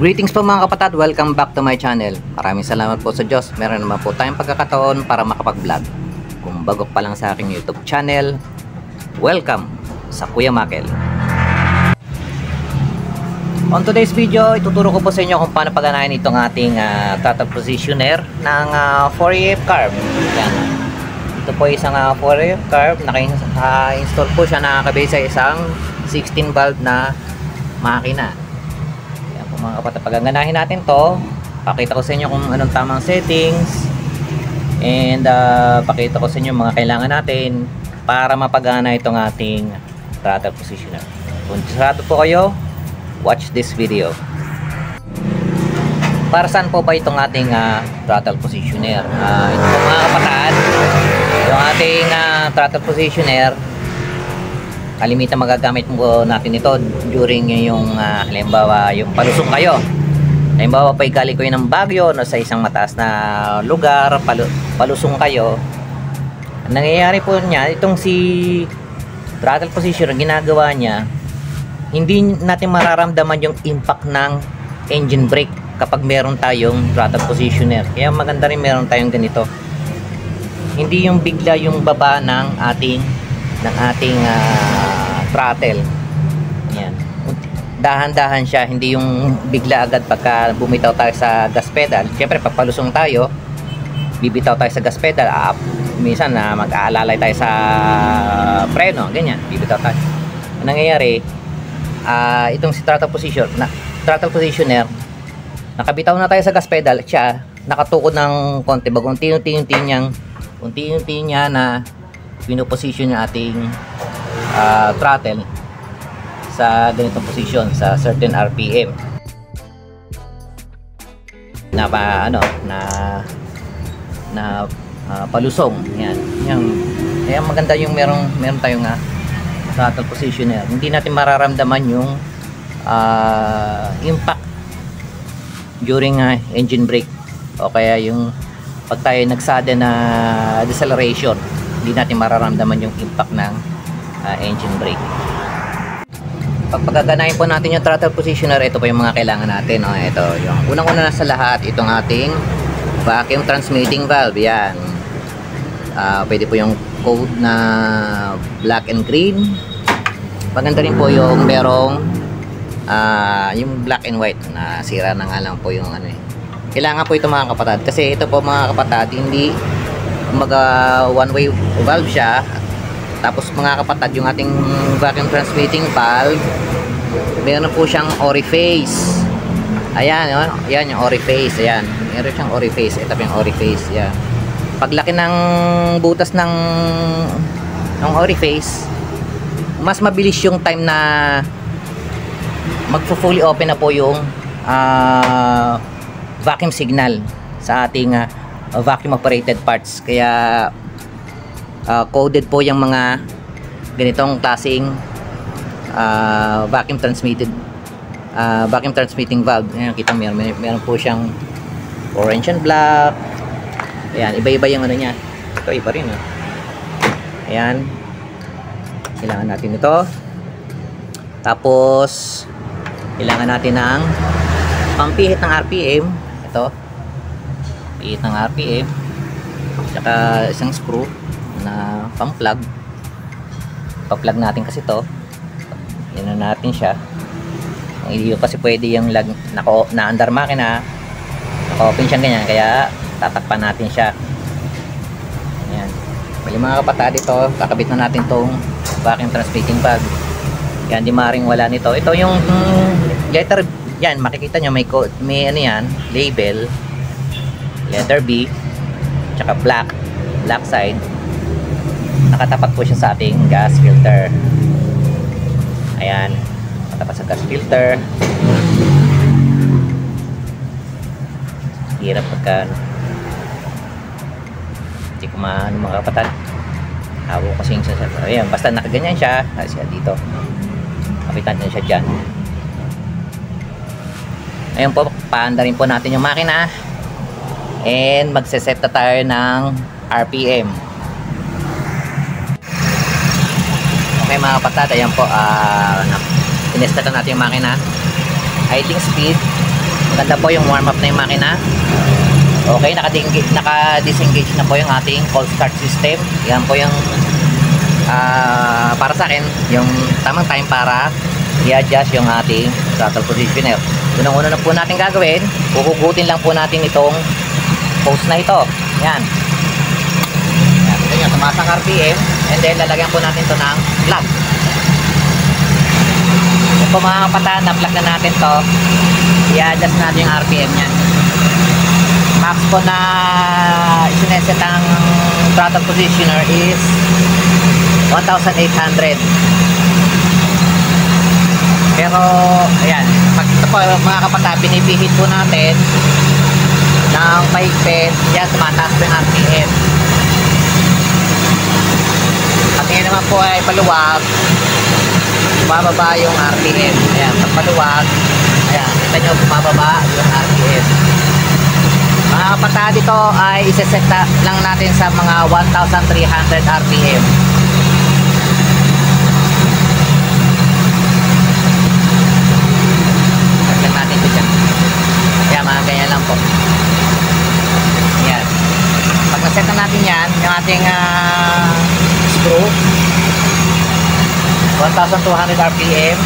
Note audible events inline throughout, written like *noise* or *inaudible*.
Greetings po mga kapatid, welcome back to my channel. Maraming salamat po sa Diyos. Meron naman po tayong pagkakataon para makapag-vlog. Kung bago pa lang sa aking YouTube channel, welcome sa Kuya Makel. On today's video, ituturo ko po sa inyo kung paano paganahin itong ating uh, throttle positioner ng uh, 4AF carb. Yan. Ito po isang uh, 4AF carb. Naka-install po siya nakakabase sa isang 16 valve na makina mga kapatid paganganahin natin to. Pakita ko sa inyo kung anong tamang settings. And uh, pakita ko sa inyo mga kailangan natin para mapagana itong ating throttle positioner. Kung sarado po kayo watch this video. Para saan po ba itong ating uh, throttle positioner? Uh, ito po mga kapatid yung ating uh, throttle positioner kalimitan magagamit mo natin ito during yung uh, halimbawa yung palusong kayo. Halimbawa pa galing ko ng Baguio no, sa isang mataas na lugar palu palusong kayo ang nangyayari po niya itong si throttle position ginagawa niya hindi natin mararamdaman yung impact ng engine brake kapag meron tayong throttle positioner. Kaya maganda rin meron tayong ganito. Hindi yung bigla yung baba ng ating ng ating uh, throttle. Yan. Dahan-dahan siya hindi yung bigla agad pagka bumitaw tayo sa gas pedal. Syempre pag palusong tayo bibitaw tayo sa gas pedal uh, minsan na uh, mag-aalalay tayo sa preno ganyan bibitaw tayo. Ang nangyayari uh, itong si throttle position na, throttle positioner nakabitaw na tayo sa gas pedal siya nakatukod ng konti bag unti-unti niyang unti-unti niya na pinoposition yung ating uh, throttle sa ganitong position sa certain RPM na pa ano na na uh, palusong. Yan. Yan kaya maganda yung merong meron tayong uh, throttle positioner hindi natin mararamdaman yung uh, impact during uh, engine brake. O kaya yung pag tayo nagsada na deceleration hindi natin mararamdaman yung impact ng uh, engine brake. Pag pagaganahin po natin yung throttle positioner ito po yung mga kailangan natin oh, ito yung unang-una na sa lahat itong ating vacuum transmitting valve yan. Uh, pwede po yung code na black and green. Maganda rin po yung merong uh, yung black and white na sira na nga lang po yung ano eh. Kailangan po ito mga kapatid kasi ito po mga kapatid hindi kumaga one way valve siya tapos mga kapatid yung ating vacuum transmitting valve meron po siyang orifice. Ayan yun, yan yung orifice ayan. Meron siyang orifice ito yung orifice yan paglaki ng butas ng ng orifice mas mabilis yung time na magpo fully open na po yung uh, vacuum signal sa ating uh, vacuum operated parts. Kaya uh, coded po yung mga ganitong klaseng uh, vacuum transmitted uh, vacuum transmitting valve. Ayan kita meron, meron po siyang orange and black. Ayan iba-iba yung ano niya. Ito iba rin oh. ayan. Kailangan natin ito. Tapos kailangan natin ng pampihit ng RPM ito. Pihit ng RPM saka isang screw na pang plug pa-plug natin kasi to. Yan na natin siya. Hindi kasi pwede yung lag nako na under makina naka-open siya ganyan kaya tatakpan natin siya. Yan bali mga kapatid ito kakabit na natin tong vacuum transmitting bag. Yan di maring wala nito. Ito yung mm, letter yan makikita nyo may, may ano yan label letter B tsaka black black side nakatapat po siya sa ating gas filter. Ayan. Nakatapat sa gas filter. Hirap pagka hindi ko maano mga kapatid hawo kasi yung sa ayan basta nakaganyan siya siya dito. Kapitan niya siya dyan. Ayun po paanda rin po natin yung makina. And magseset na tayo ng RPM okay mga kapatid ayan po uh, tinesta na natin yung makina idling speed Maganda po yung warm up na yung makina. Okay, naka-disengage, naka-disengage na po yung ating cold start system. Yan po yung ah, para sa akin, yung tamang time para i-adjust yung ating throttle positioner. Unang-una na po natin gagawin, huhugutin lang po natin itong post na ito. Yan. Yan, ito nyo, tumaas ang RPM and then lalagyan po natin ito ng plug. Kung kapatan, na-plug na natin to, i-adjust natin yung RPM niyan. Max po na isineset ang throttle positioner is 1,800. Pero, ayan, pag ito po mga kapata, pinipihit po natin ng paigpit, yan, tumataas po yung RPM. Po ay paluwag, bumababa yung RPM. Ayan, pag paluwag, ayan, kita nyo, bumababa yung RPM. Mga kapata dito ay iseset lang natin sa mga 1,300 RPM. Lagyan natin ito dyan. Ayan, mga ganyan lang po. Ayan. Pag naset na natin yan, yung ating ah, screw, 1,200 RPM,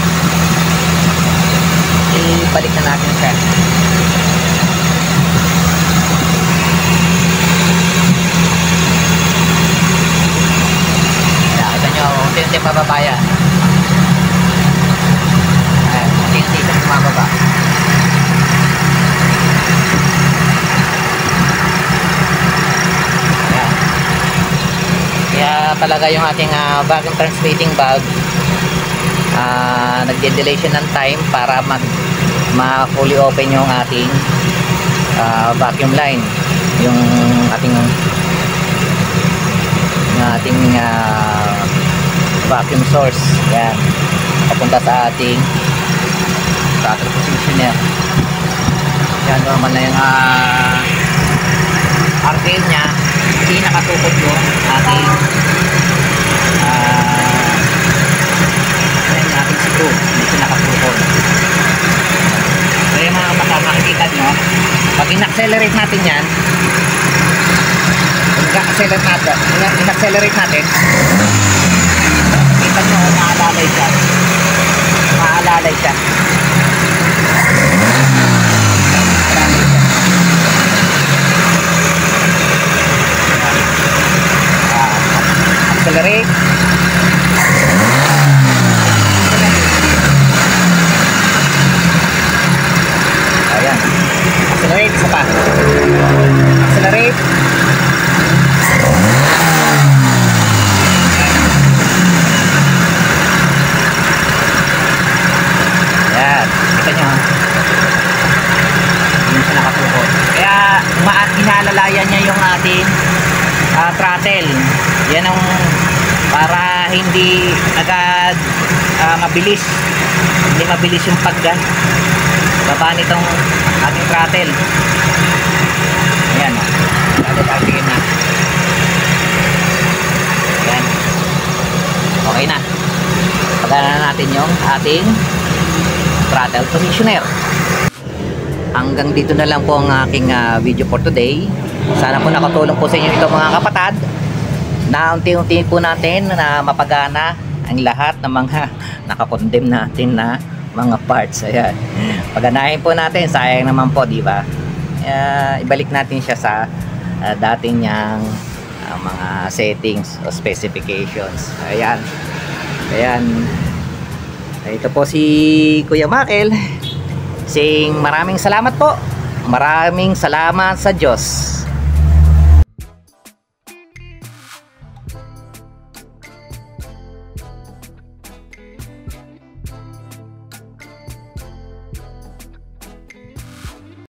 ibalik na natin siya. Ayan, kita nyo, unti-unti pababa yan. Unti-unti siya bumababa. Ayan. Kaya talaga yung ating ah, vacuum transmitting valve ah nagde-delay siya ng time para mag ma-fully open yung ating ah, vacuum line. Yung ating yung ating ah, vacuum source. Yan papunta sa ating throttle positioner yan normal na yung uh, RPM nya hindi nakatukod yung ating ah yan yung ating screw hindi siya nakatukod so yung mga mata makikita nyo pag in-accelerate natin yan. Pag accelerate natin in-accelerate natin. Kita nyo maalalay siya. Maalalay siya. Accelerate ayan accelerate isa pa. Accelerate ayan kita nyo hindi siya nakatukod kaya ma inaalalayan niya yung ating ah, throttle. Yan ang para hindi agad ah, mabilis. Hindi mabilis yung pagga baba nitong ating throttle. Ayan o agad RPM na. Ayan. Okay na. Pagana na natin yung ating throttle positioner. Hanggang dito na lang po ang aking ah, video for today. Sana po nakatulong po sa inyo ito mga kapatad na unti-unti po natin na mapagana ang lahat ng mga *laughs* nakakondem natin na mga parts ayan. Paganahin po natin sayang naman po di ba? Ah, ibalik natin siya sa ah, dati niyang ah, mga settings o specifications. Ayan. Ayan. Ito po si Kuya Makel saying maraming salamat po. Maraming salamat sa Diyos